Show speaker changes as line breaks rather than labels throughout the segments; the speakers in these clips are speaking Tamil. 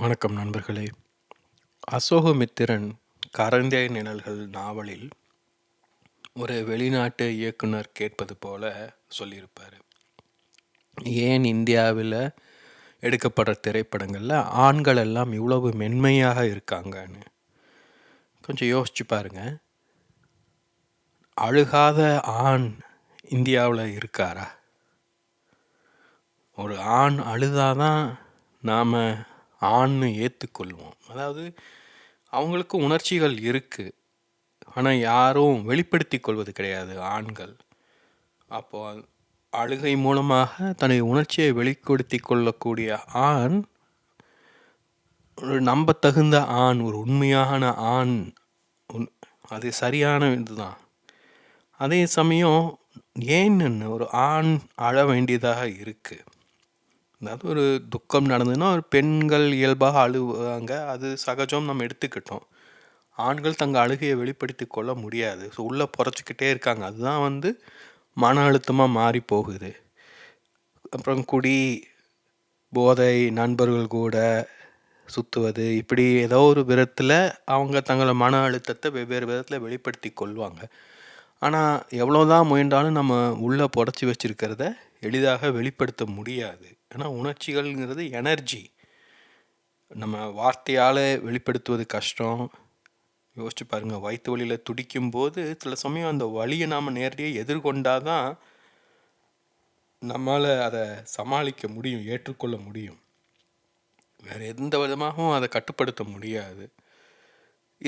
வணக்கம் நண்பர்களே. அசோகமித்திரன் கரந்தே நிழல்கள் நாவலில் ஒரு வெளிநாட்டு இயக்குனர் கேட்பது போல சொல்லியிருப்பார். ஏன் இந்தியாவில் எடுக்கப்படுற திரைப்படங்களில் ஆண்கள் எல்லாம் இவ்வளவு மென்மையாக இருக்காங்கன்னு? கொஞ்சம் யோசிச்சு பாருங்க. அழுகாத ஆண் இந்தியாவில் இருக்காரா? ஒரு ஆண் அழுதாதான் நாம் ஆண்னு ஏற்றுக்கொள்வோம் அதாவது அவங்களுக்கு உணர்ச்சிகள் இருக்குது ஆனால் யாரும் வெளிப்படுத்தி கொள்வது கிடையாது ஆண்கள். அப்போ அழுகை மூலமாக தனது உணர்ச்சியை வெளிப்படுத்தி கொள்ளக்கூடிய ஆண் ஒரு நம்பத்தகுந்த ஆண் ஒரு உண்மையான ஆண் உன்- அது சரியான இதுதான். அதே சமயம் ஏன்னு ஒரு ஆண் அழ வேண்டியதாக இருக்குது அதாவது ஒரு துக்கம் நடந்ததுன்னா ஒரு பெண்கள் இயல்பாக அழுவாங்க. அது சகஜம் நம்ம எடுத்துக்கிட்டோம். ஆண்கள் தங்கள் அழுகையை வெளிப்படுத்தி கொள்ள முடியாது. ஸோ உள்ளே புறச்சிக்கிட்டே இருக்காங்க. அதுதான் வந்து மன அழுத்தமாக மாறி போகுது. அப்புறம் குடி போதை நண்பர்கள் கூட சுற்றுவது இப்படி ஏதோ ஒரு விதத்தில் அவங்க தங்களை மன அழுத்தத்தை வெவ்வேறு விதத்தில் வெளிப்படுத்தி கொள்வாங்க. ஆனால் எவ்வளோ தான் முயன்றாலும் நம்ம உள்ளே புடச்சி வச்சிருக்கிறத எளிதாக வெளிப்படுத்த முடியாது. ஏன்னா உணர்ச்சிகள்ங்கிறது எனர்ஜி நம்ம வார்த்தையால் வெளிப்படுத்துவது கஷ்டம். யோசிச்சு பாருங்கள் வயிற்று வலியில் துடிக்கும் போது சில சமயம் அந்த வழியை நாம் நேரடியாக எதிர்கொண்டாதான் நம்மால் அதை சமாளிக்க முடியும் ஏற்றுக்கொள்ள முடியும். வேறு எந்த விதமாகவும் அதை கட்டுப்படுத்த முடியாது.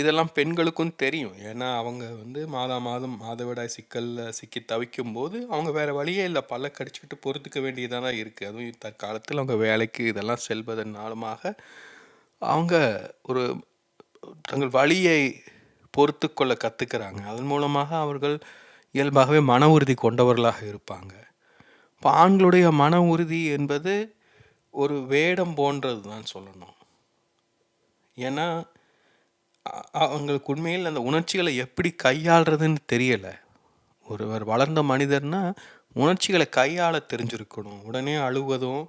இதெல்லாம் பெண்களுக்கும் தெரியும். ஏன்னா அவங்க வந்து மாதா மாதம் மாதவிடாய் சிக்கலில் சிக்கி தவிக்கும் போது அவங்க வேறு வழியே இல்லை. பல்ல கடிச்சிக்கிட்டு பொறுத்துக்க வேண்டியதாக தான் இருக்குது அதுவும் தற்காலத்தில் அவங்க வேலைக்கு இதெல்லாம் செல்வதன் மூலமாக அவங்க ஒரு தங்கள் வழியை பொறுத்து கொள்ள கற்றுக்கிறாங்க அதன் மூலமாக அவர்கள் இயல்பாகவே மன உறுதி கொண்டவர்களாக இருப்பாங்க. இப்போ ஆண்களுடைய மன உறுதி என்பது ஒரு வேடம் போன்றது தான் சொல்லணும். ஏன்னா அவங்களுக்கு உண்மையில் அந்த உணர்ச்சிகளை எப்படி கையாளுறதுன்னு தெரியலை. ஒருவர் வளர்ந்த மனிதர்னா உணர்ச்சிகளை கையாள தெரிஞ்சிருக்கணும். உடனே அழுவதும்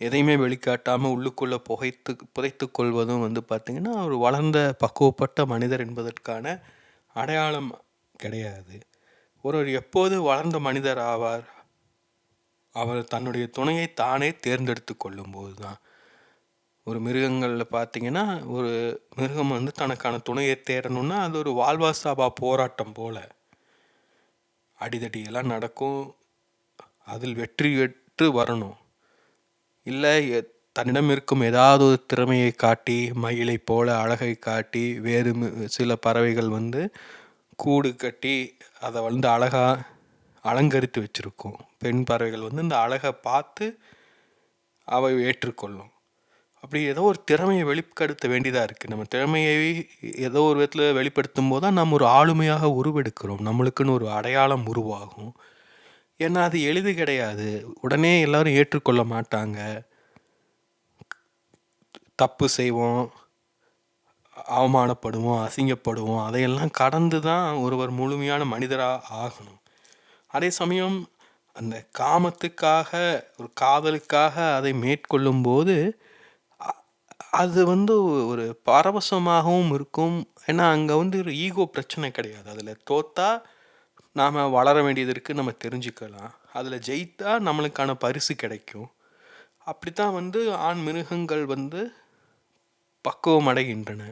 எதையுமே வெளிக்காட்டாமல் உள்ளுக்குள்ளே புகைத்து புதைத்து கொள்வதும் வந்து பார்த்திங்கன்னா ஒரு வளர்ந்த பக்குவப்பட்ட மனிதர் என்பதற்கான அடையாளம் கிடையாது. ஒருவர் எப்போது வளர்ந்த மனிதர் ஆவார்? அவர் தன்னுடைய துணையை தானே தேர்ந்தெடுத்து கொள்ளும்போது தான் ஒரு மிருகங்களில் பார்த்தீங்கன்னா ஒரு மிருகம் வந்து தனக்கான துணையை தேடணும்னா அது ஒரு வாழ்வாசாபா போராட்டம் போல். அடிதடியெல்லாம் நடக்கும். அதில் வெற்றி பெற்று வரணும். இல்லை தன்னிடம் இருக்கும் ஏதாவது ஒரு திறமையை காட்டி மயிலை போல அழகை காட்டி வேறு சில பறவைகள் வந்து கூடு கட்டி அதை வந்து அழகாக அலங்கரித்து வச்சுருக்கும். பெண் பறவைகள் வந்து இந்த அழகை பார்த்து அவை ஏற்றுக்கொள்ளும். அப்படி ஏதோ ஒரு திறமையை வெளிப்படுத்த வேண்டியதாக இருக்குது நம்ம திறமையை ஏதோ ஒரு விதத்தில் வெளிப்படுத்தும் போது தான் நம்ம ஒரு ஆளுமையாக உருவெடுக்கிறோம். நம்மளுக்குன்னு ஒரு அடையாளம் உருவாகும். ஏன்னா அது எளிது கிடையாது. உடனே எல்லோரும் ஏற்றுக்கொள்ள மாட்டாங்க. தப்பு செய்வோம். அவமானப்படுவோம் அசிங்கப்படுவோம். அதையெல்லாம் கடந்து தான் ஒருவர் முழுமையான மனிதராக ஆகணும். அதே சமயம் அந்த காமத்துக்காக ஒரு காதலுக்காக அதை மேற்கொள்ளும் போது அது வந்து ஒரு பரவசமாகவும் இருக்கும். ஏன்னா அங்கே வந்து ஒரு ஈகோ பிரச்சனை கிடையாது. அதில் தோத்தா நாம் வளர வேண்டியது இருக்குது நம்ம தெரிஞ்சுக்கலாம். அதில் ஜெயித்தா நம்மளுக்கான பரிசு கிடைக்கும். அப்படித்தான் வந்து ஆண் மிருகங்கள் வந்து பக்குவம் அடைகின்றன.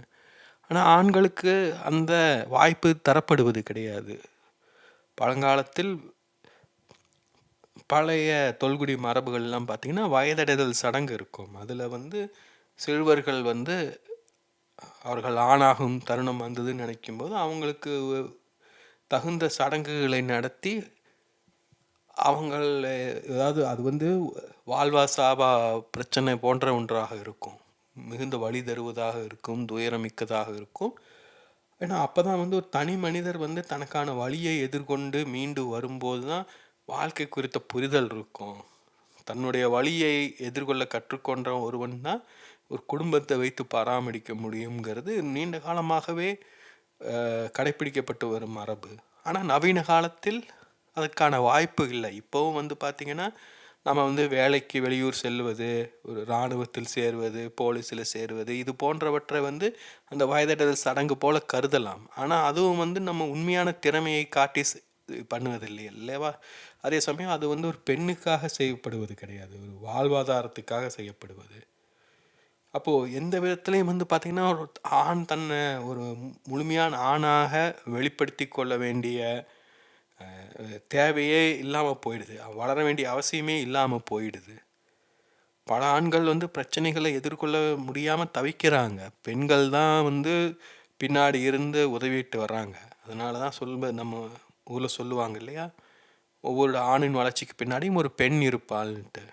ஆனால் ஆண்களுக்கு அந்த வாய்ப்பு தரப்படுவது கிடையாது. பழங்காலத்தில் பழைய தொல்குடி மரபுகள்லாம் பார்த்தீங்கன்னா வயதடைதல் சடங்கு இருக்கும். அதில் வந்து சிறுவர்கள் வந்து அவர்கள் ஆணாகும் தருணம் வந்ததுன்னு நினைக்கும்போது அவங்களுக்கு தகுந்த சடங்குகளை நடத்தி அவங்கள் ஏதாவது அது வந்து வாழ்வா சாபா பிரச்சனை போன்ற ஒன்றாக இருக்கும். மிகுந்த வழி தருவதாக இருக்கும் துயரமிக்கதாக இருக்கும். ஏன்னா அப்போ தான் வந்து ஒரு தனி மனிதர் வந்து தனக்கான வழியை எதிர்கொண்டு மீண்டு வரும்போது தான் வாழ்க்கை குறித்த புரிதல் இருக்கும். தன்னுடைய வழியை எதிர்கொள்ள கற்றுக்கொண்ட ஒருவன் தான் ஒரு குடும்பத்தை வைத்து பராமரிக்க முடியுங்கிறது நீண்ட காலமாகவே கடைப்பிடிக்கப்பட்டு வரும் மரபு. ஆனால் நவீன காலத்தில் அதுக்கான வாய்ப்பு இல்லை. இப்போவும் வந்து பார்த்திங்கன்னா நம்ம வந்து வேலைக்கு வெளியூர் செல்வது ஒரு இராணுவத்தில் சேருவது போலீஸில் சேருவது இது போன்றவற்றை வந்து அந்த வயதடைதல் சடங்கு போல கருதலாம். ஆனால் அதுவும் வந்து நம்ம உண்மையான திறமையை காட்டி பண்ணுவதில்லை இல்லைவா அதே சமயம் அது வந்து ஒரு பெண்ணுக்காக செய்யப்படுவது கிடையாது. ஒரு வாழ்வாதாரத்துக்காக செய்யப்படுவது. அப்போது எந்த விதத்துலேயும் வந்து பார்த்திங்கன்னா ஒரு ஆண் தன்னை ஒரு முழுமையான ஆணாக வெளிப்படுத்தி கொள்ள வேண்டிய தேவையே இல்லாமல் போயிடுது. வளர வேண்டிய அவசியமே இல்லாமல் போயிடுது. பல ஆண்கள் வந்து பிரச்சனைகளை எதிர்கொள்ள முடியாமல் தவிக்கிறாங்க. பெண்கள் தான் வந்து பின்னாடி இருந்து உதவிட்டு வர்றாங்க. அதனால தான் சொல்வது நம்ம ஊரில் சொல்லுவாங்க இல்லையா? ஒவ்வொரு ஆணின் வளர்ச்சிக்கு பின்னாடியும் ஒரு பெண் இருப்பாள்ன்ட்டு.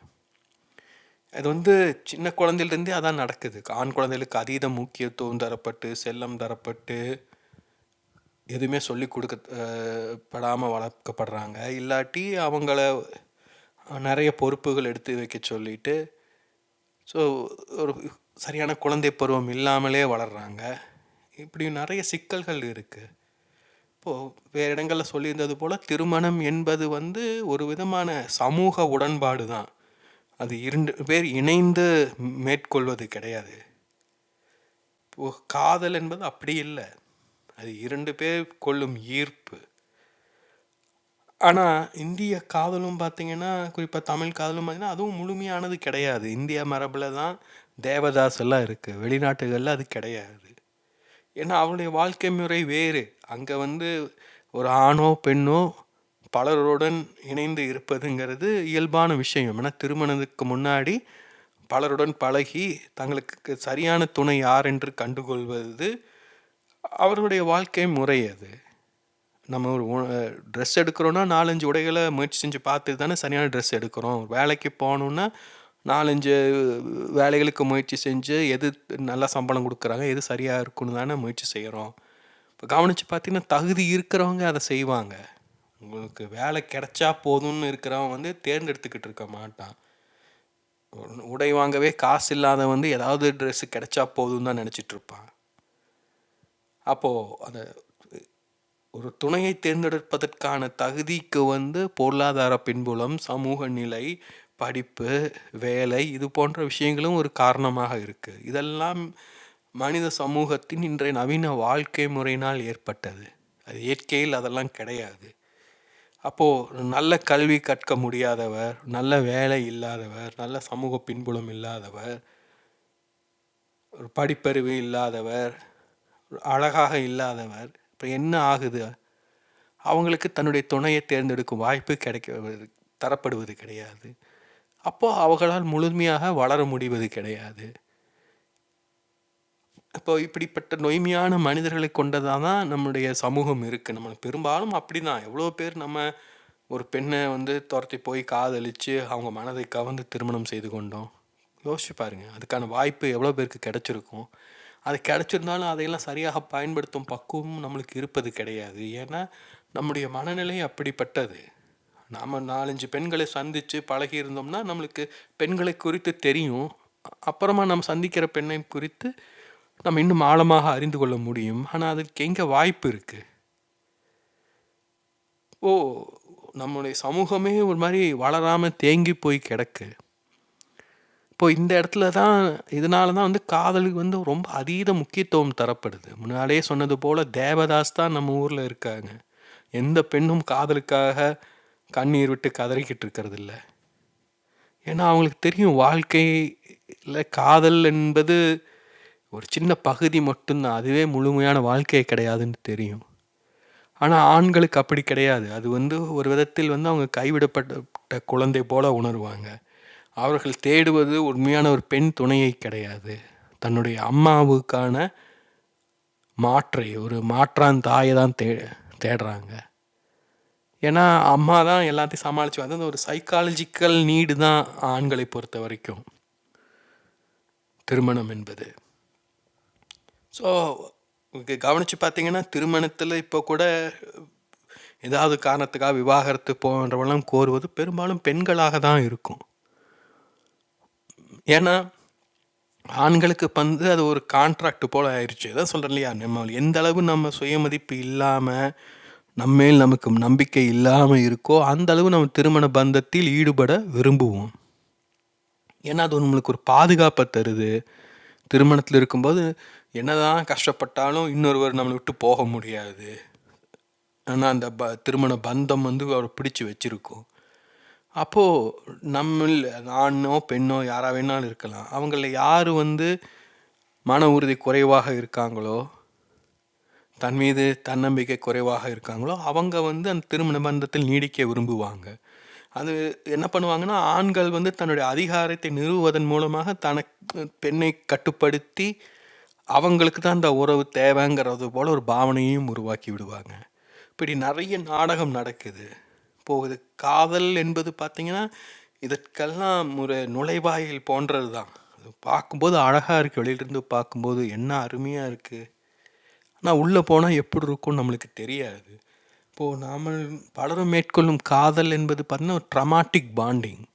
அது வந்து சின்ன குழந்தையிலேருந்தே அதான் நடக்குது. ஆண் குழந்தைகளுக்கு அதீத முக்கியத்துவம் தரப்பட்டு செல்லம் தரப்பட்டு எதுவுமே சொல்லி கொடுக்க படாமல் வளர்க்கப்படுறாங்க. இல்லாட்டி அவங்கள நிறைய பொறுப்புகள் எடுத்து வைக்க சொல்லிட்டு ஸோ ஒரு சரியான குழந்தை பருவம் இல்லாமலே வளர்கிறாங்க இப்படி நிறைய சிக்கல்கள் இருக்குது இப்போது வேறு இடங்களில் சொல்லியிருந்தது போல் திருமணம் என்பது வந்து ஒரு விதமான சமூக உடன்பாடு தான் அது இரண்டு பேர் இணைந்து மேற்கொள்வது கிடையாது. இப்போ காதல் என்பது அப்படி இல்லை. அது இரண்டு பேர் கொள்ளும் ஈர்ப்பு. ஆனால் இந்திய காதலும் பார்த்தீங்கன்னா குறிப்பாக தமிழ் காதலும் பார்த்தீங்கன்னா அதுவும் முழுமையானது கிடையாது. இந்திய மரபில் தான் தேவதாஸ் எல்லாம் இருக்குது வெளிநாட்டுகளில் அது கிடையாது. ஏன்னா அவருடைய வாழ்க்கை முறை வேறு. அங்கே வந்து ஒரு ஆணோ பெண்ணோ பலருடன் இணைந்து இருப்பதுங்கிறது இயல்பான விஷயம். ஏன்னா திருமணத்துக்கு முன்னாடி பலருடன் பழகி தங்களுக்கு சரியான துணை யார் என்று கண்டுகொள்வது அவர்களுடைய வாழ்க்கை முறை அது. நம்ம ஒரு ட்ரெஸ் எடுக்கிறோன்னா நாலஞ்சு உடைகளை முயற்சி செஞ்சு பார்த்து தானே சரியான ட்ரெஸ் எடுக்கிறோம். வேலைக்கு போகணுன்னா நாலஞ்சு வேலைகளுக்கு முயற்சி செஞ்சு எது நல்லா சம்பளம் கொடுக்குறாங்க எது சரியாக இருக்குன்னு தானே முயற்சி செய்கிறோம். இப்போ கவனித்து பார்த்திங்கன்னா தகுதி இருக்கிறவங்க அதை செய்வாங்க. உங்களுக்கு வேலை கிடைச்சா போதும்னு இருக்கிறவன் வந்து தேர்ந்தெடுத்துக்கிட்டு இருக்க மாட்டான். உடை வாங்கவே காசு இல்லாத வந்து ஏதாவது ட்ரெஸ்ஸு கிடைச்சா போதும் தான் நினச்சிட்டு இருப்பான். அப்போது அந்த ஒரு துணையை தேர்ந்தெடுப்பதற்கான தகுதிக்கு வந்து பொருளாதார பின்புலம் சமூக நிலை படிப்பு வேலை இது போன்ற விஷயங்களும் ஒரு காரணமாக இருக்குது இதெல்லாம் மனித சமூகத்தின் இன்றைய நவீன வாழ்க்கை முறையினால் ஏற்பட்டது. அது இயற்கையில் அதெல்லாம் கிடையாது. அப்போது நல்ல கல்வி கற்க முடியாதவர் நல்ல வேலை இல்லாதவர் நல்ல சமூக பின்புலம் இல்லாதவர் ஒரு படிப்பறிவு இல்லாதவர் அழகாக இல்லாதவர் இப்போ என்ன ஆகுது? அவங்களுக்கு தன்னுடைய துணையை தேர்ந்தெடுக்கும் வாய்ப்பு கிடைக்க தரப்படுவது கிடையாது. அப்போது அவர்களால் முழுமையாக வளர முடிவது கிடையாது. இப்போ இப்படிப்பட்ட நொய்மையான மனிதர்களை கொண்டதாக தான் நம்முடைய சமூகம் இருக்குது நம்ம பெரும்பாலும் அப்படி தான் எவ்வளோ பேர் நம்ம ஒரு பெண்ணை வந்து துரத்தி போய் காதலித்து அவங்க மனதை கவர்ந்து திருமணம் செய்து கொண்டோம். யோசிச்சு பாருங்க. அதுக்கான வாய்ப்பு எவ்வளோ பேருக்கு கிடச்சிருக்கும். அது கிடச்சிருந்தாலும் அதையெல்லாம் சரியாக பயன்படுத்தும் பக்குவமும் நம்மளுக்கு இருப்பது கிடையாது. ஏன்னா நம்முடைய மனநிலை அப்படிப்பட்டது. நாம் நாலஞ்சு பெண்களை சந்தித்து பழகி இருந்தோம்னா நம்மளுக்கு பெண்களை குறித்து தெரியும். அப்புறமா நம்ம சந்திக்கிற பெண்ணை குறித்து நம்ம இன்னும் ஆழமாக அறிந்து கொள்ள முடியும். ஆனால் அதுக்கு எங்கே வாய்ப்பு இருக்குது ஓ நம்முடைய சமூகமே ஒரு மாதிரி வளராமல் தேங்கி போய் கிடக்கு. இப்போ இந்த இடத்துல தான் இதனால தான் வந்து காதலுக்கு வந்து ரொம்ப அதீத முக்கியத்துவம் தரப்படுது. முன்னாடியே சொன்னது போல் தேவதாஸ் தான் நம்ம ஊரில் இருக்காங்க. எந்த பெண்ணும் காதலுக்காக கண்ணீர் விட்டு கதறிக்கிட்டு இருக்கிறதில்ல ஏன்னா அவங்களுக்கு தெரியும் வாழ்க்கையில் காதல் என்பது ஒரு சின்ன பகுதி மட்டும்தான். அதுவே முழுமையான வாழ்க்கையே கிடையாதுன்னு தெரியும். ஆனால் ஆண்களுக்கு அப்படி கிடையாது. அது வந்து ஒரு விதத்தில் வந்து அவங்க கைவிடப்பட்ட குழந்தை போல உணர்வாங்க. அவர்கள் தேடுவது உண்மையான ஒரு பெண் துணையை கிடையாது. தன்னுடைய அம்மாவுக்கான மாற்றை ஒரு மாற்றான் தாயை தான் தே தேடுறாங்க. ஏன்னா அம்மா தான் எல்லாத்தையும் சமாளித்து வந்து அந்த ஒரு சைக்காலஜிக்கல் நீடு தான் ஆண்களை பொறுத்த வரைக்கும். திருமணம் என்பது. ஸோ கவனித்து பார்த்தீங்கன்னா திருமணத்தில் இப்போ கூட ஏதாவது காரணத்துக்காக விவாகரத்து போன்றவெல்லாம் கோருவது பெரும்பாலும் பெண்களாக தான் இருக்கும். ஏன்னா ஆண்களுக்கு வந்து அது ஒரு கான்ட்ராக்ட் போல் ஆயிடுச்சு அதான் சொல்கிறேன் இல்லையா? நம்ம எந்த அளவு நம்ம சுயமதிப்பு இல்லாமல் நம்மேல் நமக்கு நம்பிக்கை இல்லாமல் இருக்கோ அந்த அளவு நம்ம திருமண பந்தத்தில் ஈடுபட விரும்புவோம். ஏன்னா அது நம்மளுக்கு ஒரு பாதுகாப்பை தருது. திருமணத்தில் இருக்கும்போது என்னதான் கஷ்டப்பட்டாலும் இன்னொருவர் நம்மளை விட்டு போக முடியாது. ஆனால் அந்த ப திருமண பந்தம் வந்து அவரை பிடிச்சி வச்சுருக்கோம். அப்போது நம்ம ஆணோ பெண்ணோ யாராக வேணாலும் இருக்கலாம். அவங்கள யார் வந்து மன உறுதி குறைவாக இருக்காங்களோ தன் மீது தன்னம்பிக்கை குறைவாக இருக்காங்களோ அவங்க வந்து அந்த திருமண பந்தத்தில் நீடிக்க விரும்புவாங்க. அது என்ன பண்ணுவாங்கன்னா ஆண்கள் வந்து தன்னுடைய அதிகாரத்தை நிறுவுவதன் மூலமாக தனக்கு பெண்ணை கட்டுப்படுத்தி அவங்களுக்கு தான் அந்த உறவு தேவைங்கிறது போல் ஒரு பாவனையும் உருவாக்கி விடுவாங்க. இப்படி நிறைய நாடகம் நடக்குது. போகுது காதல் என்பது பார்த்திங்கன்னா இதற்கெல்லாம் ஒரு நுழைவாயில் போன்றது தான். அது பார்க்கும்போது அழகாக இருக்குது வெளியிலிருந்து பார்க்கும்போது என்ன அருமையாக இருக்குது ஆனால் உள்ளே போனால் எப்படி இருக்கும்னு நம்மளுக்கு தெரியாது. இப்போது நாம் பலரும் மேற்கொள்ளும் காதல் என்பது பார்த்தீங்கன்னா ஒரு ட்ரமாட்டிக் பாண்டிங்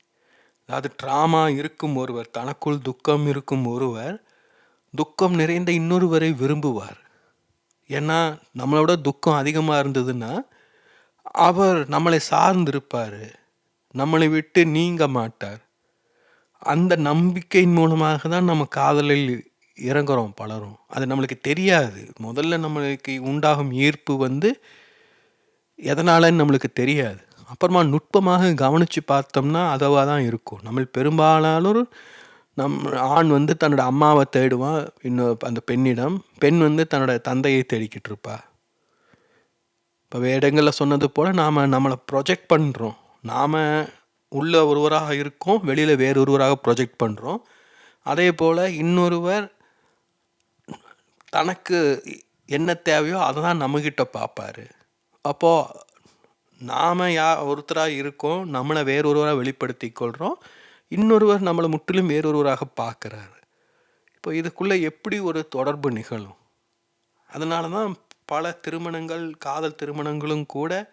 அதாவது ட்ராமா இருக்கும் ஒருவர் தனக்குள் துக்கம் இருக்கும் ஒருவர் துக்கம் நிறைந்த இன்னொருவரை விரும்புவார். ஏன்னா நம்மளோட துக்கம் அதிகமாக இருந்ததுன்னா அவர் நம்மளை சார்ந்திருப்பார். நம்மளை விட்டு நீங்க மாட்டார். அந்த நம்பிக்கையின் மூலமாக தான் நம்ம காதலில் இறங்குறோம் பலரும். அது நம்மளுக்கு தெரியாது. முதல்ல நம்மளுக்கு உண்டாகும் ஈர்ப்பு வந்து எதனாலன்னு நம்மளுக்கு தெரியாது. அப்புறமா நுட்பமாக கவனித்து பார்த்தோம்னா அதுவாக தான் இருக்கும். நம்ம பெரும்பாலானோர் நம் ஆண் வந்து தன்னோட அம்மாவை தேடுவான் இன்னும் அந்த பெண்ணிடம். பெண் வந்து தன்னோட தந்தையை தேடிக்கிட்டு இருப்பா. இப்போ வேடங்களில் சொன்னது போல் நாம் நம்மளை ப்ரொஜெக்ட் பண்ணுறோம் நாம் உள்ள ஒருவராக இருக்கோம் வெளியில் வேறு ஒருவராக ப்ரொஜெக்ட் பண்ணுறோம் அதே போல் இன்னொருவர் தனக்கு என்ன தேவையோ அதை தான் நம்மக்கிட்ட பார்ப்பார் அப்போது நாம் யா ஒருத்தராக இருக்கோம் நம்மளை வேறொருவராக வெளிப்படுத்தி கொள்கிறோம் இன்னொருவர் நம்மளை முற்றிலும் வேறொருவராக பார்க்குறாரு. இப்போ இதுக்குள்ளே எப்படி ஒரு தொடர்பு நிகழும்? அதனால தான் பல திருமணங்கள் காதல் திருமணங்களும் கூட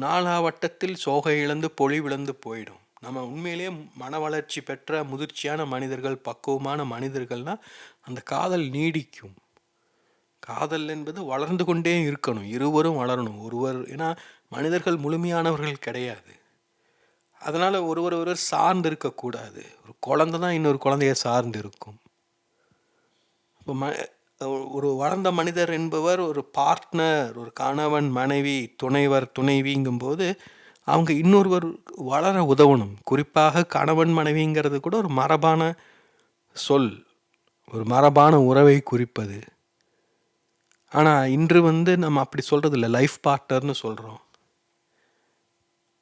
நாலாவட்டத்தில் சோகை இழந்து பொழிவிழந்து போயிடும். நம்ம உண்மையிலேயே மன வளர்ச்சி பெற்ற முதிர்ச்சியான மனிதர்கள் பக்குவமான மனிதர்கள்னால் அந்த காதல் நீடிக்கும். காதல் என்பது வளர்ந்து கொண்டே இருக்கணும். இருவரும் வளரணும். ஒருவர் ஏன்னா மனிதர்கள் முழுமையானவர்கள் கிடையாது. அதனால் ஒரு ஒருவர் சார்ந்து இருக்கக்கூடாது ஒரு குழந்த தான் இன்னொரு குழந்தைய சார்ந்து இருக்கும் இப்போ ம ஒரு வளர்ந்த மனிதர் என்பவர் ஒரு பார்ட்னர் ஒரு கணவன் மனைவி துணைவர் துணைவிங்கும்போது அவங்க இன்னொருவர் வளர உதவணும். குறிப்பாக கணவன் மனைவிங்கிறது கூட ஒரு மரபான சொல். ஒரு மரபான உறவை குறிப்பது. ஆனால் இன்று வந்து நம்ம அப்படி சொல்கிறது இல்லை லைஃப் பார்ட்னர்னு சொல்கிறோம்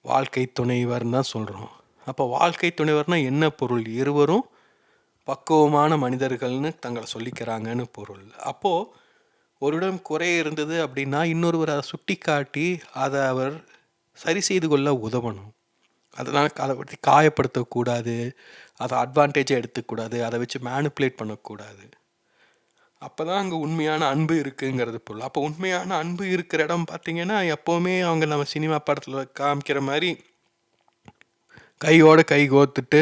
வாழ்க்கை துணைவர்னு தான் சொல்கிறோம் அப்போ வாழ்க்கை துணைவர்னால் என்ன பொருள்? இருவரும் பக்குவமான மனிதர்கள்னு தங்களை சொல்லிக்கிறாங்கன்னு பொருள். அப்போது ஒருடம் குறை இருந்தது அப்படின்னா இன்னொருவர் அதை சுட்டி காட்டி அதை அவர் சரி செய்து கொள்ள உதவணும். அதனால் அதை பற்றி காயப்படுத்தக்கூடாது. அதை அட்வான்டேஜாக எடுத்துக்கூடாது அதை வச்சு மேனுப்புலேட் பண்ணக்கூடாது. அப்போ தான் அங்கே உண்மையான அன்பு இருக்குங்கிறது பொருள். அப்போ உண்மையான அன்பு இருக்கிற இடம் பார்த்திங்கன்னா எப்போவுமே அவங்க நம்ம சினிமா படத்தில் காமிக்கிற மாதிரி கையோட கை கோத்துட்டு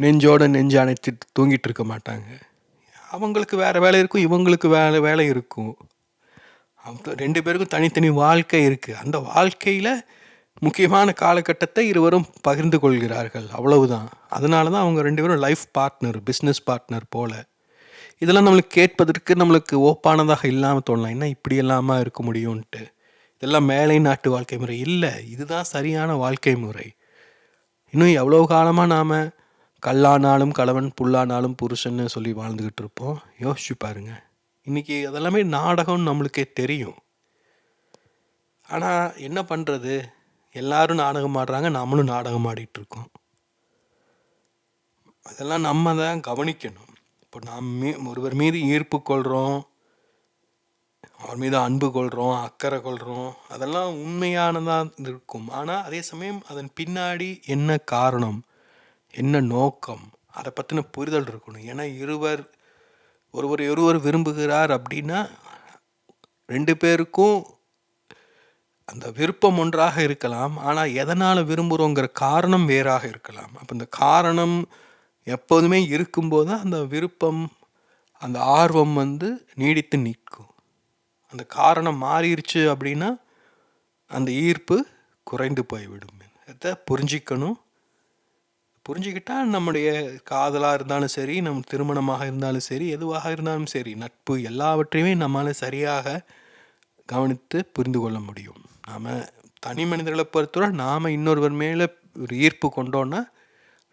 நெஞ்சோட நெஞ்சு அணைச்சிட்டு தூங்கிட்டு இருக்க மாட்டாங்க. அவங்களுக்கு வேறு வேலை இருக்கும் இவங்களுக்கு வேலை வேலை இருக்கும். அவங்க ரெண்டு பேருக்கும் தனித்தனி வாழ்க்கை இருக்குது அந்த வாழ்க்கையில் முக்கியமான காலகட்டத்தை இருவரும் பகிர்ந்து கொள்கிறார்கள். அவ்வளவுதான். அதனால தான் அவங்க ரெண்டு பேரும் லைஃப் பார்ட்னர் பிஸ்னஸ் பார்ட்னர் போல். இதெல்லாம் நம்மளுக்கு கேட்பதற்கு நம்மளுக்கு ஓப்பானதாக இல்லாமல் தோணலாம். என்ன இப்படி இல்லாமல் இருக்க முடியும்ன்ட்டு. இதெல்லாம் மேலை நாட்டு வாழ்க்கை முறை. இல்லை இதுதான் சரியான வாழ்க்கை முறை. இன்னும் எவ்வளோ காலமாக நாம் கல்லானாலும் கலவன் புல்லானாலும் புருஷன்னு சொல்லி வாழ்ந்துக்கிட்டு இருப்போம். யோசிச்சு பாருங்க. இன்றைக்கி அதெல்லாமே நாடகம் நம்மளுக்கே தெரியும். ஆனால் என்ன பண்ணுறது எல்லாரும் நாடகம் ஆடுறாங்க நம்மளும் நாடகம் ஆடிட்டுருக்கோம் அதெல்லாம் நம்ம தான் கவனிக்கணும். இப்போ நாம் மீ ஒருவர் மீது ஈர்ப்பு கொள்கிறோம் அவர் மீது அன்பு கொள்கிறோம் அக்கறை கொள்கிறோம் அதெல்லாம் உண்மையானதாக இருக்கும். ஆனால் அதே சமயம் அதன் பின்னாடி என்ன காரணம் என்ன நோக்கம் அதை பற்றின புரிதல் இருக்கணும். ஏன்னா இருவர் ஒருவர் ஒருவர் விரும்புகிறார் அப்படின்னா ரெண்டு பேருக்கும் அந்த விருப்பம் ஒன்றாக இருக்கலாம். ஆனால் எதனால் விரும்புகிறோங்கிற காரணம் வேறாக இருக்கலாம். அப்போ இந்த காரணம் எப்போதுமே இருக்கும்போது தான் அந்த விருப்பம் அந்த ஆர்வம் வந்து நீடித்து நிற்கும். அந்த காரணம் மாறிடுச்சு அப்படின்னா அந்த ஈர்ப்பு குறைந்து போய்விடும். இதை புரிஞ்சிக்கணும். புரிஞ்சுக்கிட்டால் நம்முடைய காதலாக இருந்தாலும் சரி நம் திருமணமாக இருந்தாலும் சரி எதுவாக இருந்தாலும் சரி நட்பு எல்லாவற்றையுமே நம்மால் சரியாக கவனித்து புரிந்து கொள்ள முடியும். நாம் தனி மனிதர்களை பொறுத்தவரை நாம் இன்னொருவர் மேலே ஒரு ஈர்ப்பு கொண்டோன்னா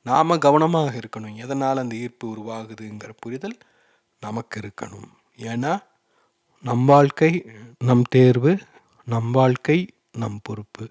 நாம் கவனமாக இருக்கணும். எதனால் அந்த ஈர்ப்பு உருவாகுதுங்கிற புரிதல் நமக்கு இருக்கணும். ஏன்னா நம் வாழ்க்கை நம் தேர்வு நம் வாழ்க்கை நம் பொறுப்பு.